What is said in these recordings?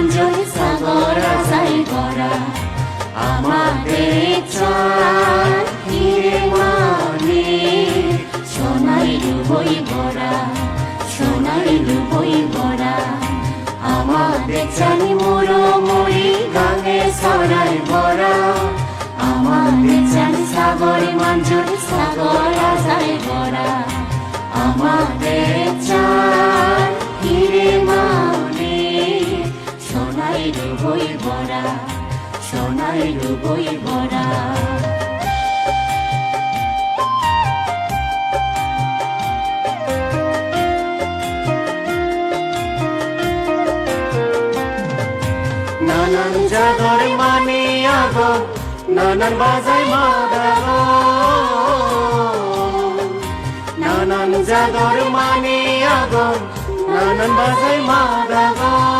মঞ্জুর সাগর আশাই ভরা। আমাদের চার হিরে মানে সোনাই রুবই ভরা সোনাই রুবই ভরা। আমাদের চানি মোর মুড়ি গাঙে সরাই ভরা। সোনাই রুবই ভরা। জাগর মানে আগো নানান বাজাই মাদাগো নানান জাগর মানে আগো নানান বাজাই মাদাগো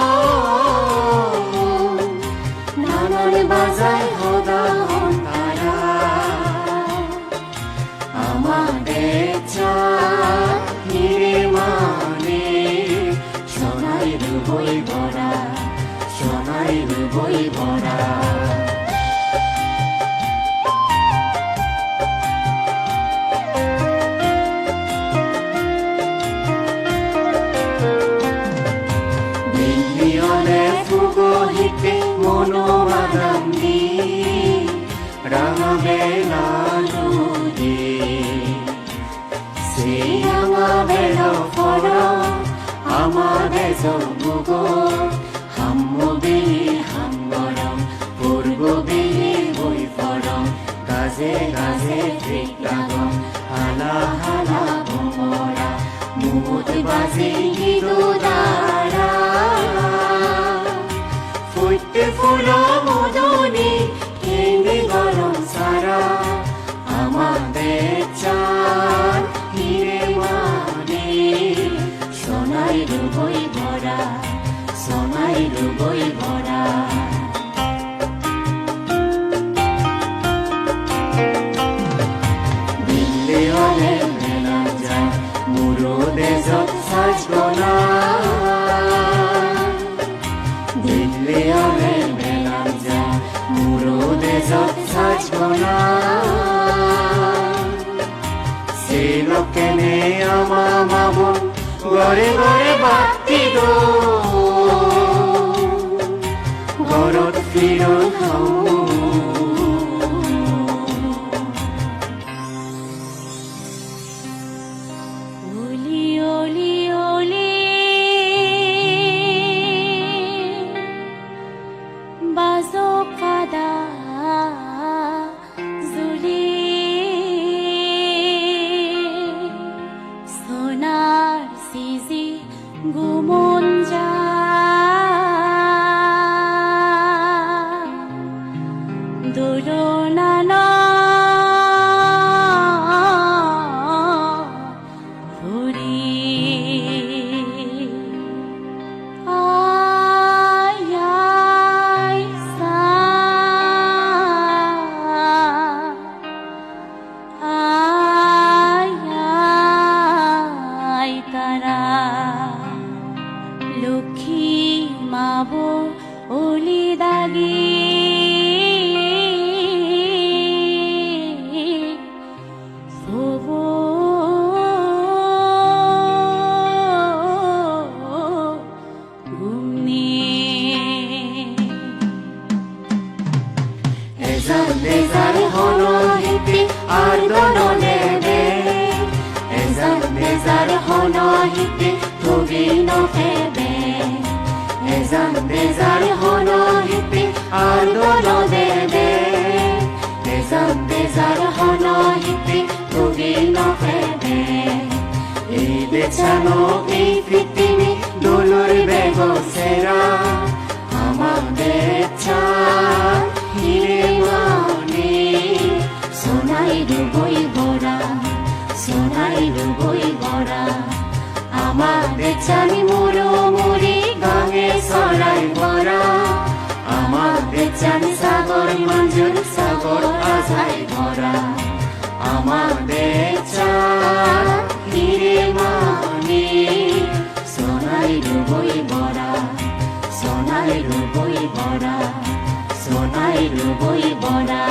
ফুটতে ফুলো মদনে you don't know. লাগে Nezar hono hipi ardono nebe Nezar nezar hono hipi tuvino febe Nezar nezar hono hipi নফেবে এই ফিটিনি দোলর বেগসেরা আমাদের চার হিরে মানে সোনাই সোনাই সাগর আজাই ভরা আমাদের চার হিরে মানে সোনাই রুবই ভরা সোনাই রুবই করবই বড়া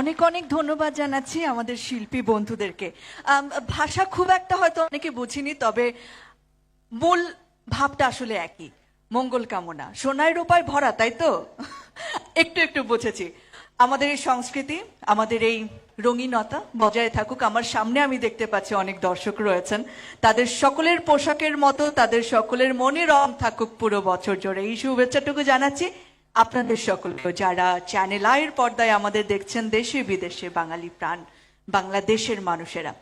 অনেক অনেক ধন্যবাদ জানাচ্ছি আমাদের শিল্পী বন্ধুদেরকে। ভাষা খুব একটা হয়তো অনেকে বুঝিনি, তবে মূল ভাবটা আসলে একই। মঙ্গল কামনা। সোনায় রূপায় ভরা, তাই তো? একটু একটু বুঝেছি। আমাদের এই সংস্কৃতি, আমাদের এই রঙিনতা বজায় থাকুক। আমার সামনে আমি দেখতে পাচ্ছি অনেক দর্শক রয়েছেন। তাদের সকলের পোশাকের মতো, তাদের সকলের মনে রং থাকুক পুরো বছর জুড়ে। এই শুভেচ্ছাটুকু জানাচ্ছি আপনাদের সকলকে। যারা চ্যানেল আয়ের পর্দায় আমাদের দেখছেন, দেশে বিদেশে বাঙালি প্রাণ, বাংলাদেশের মানুষেরা।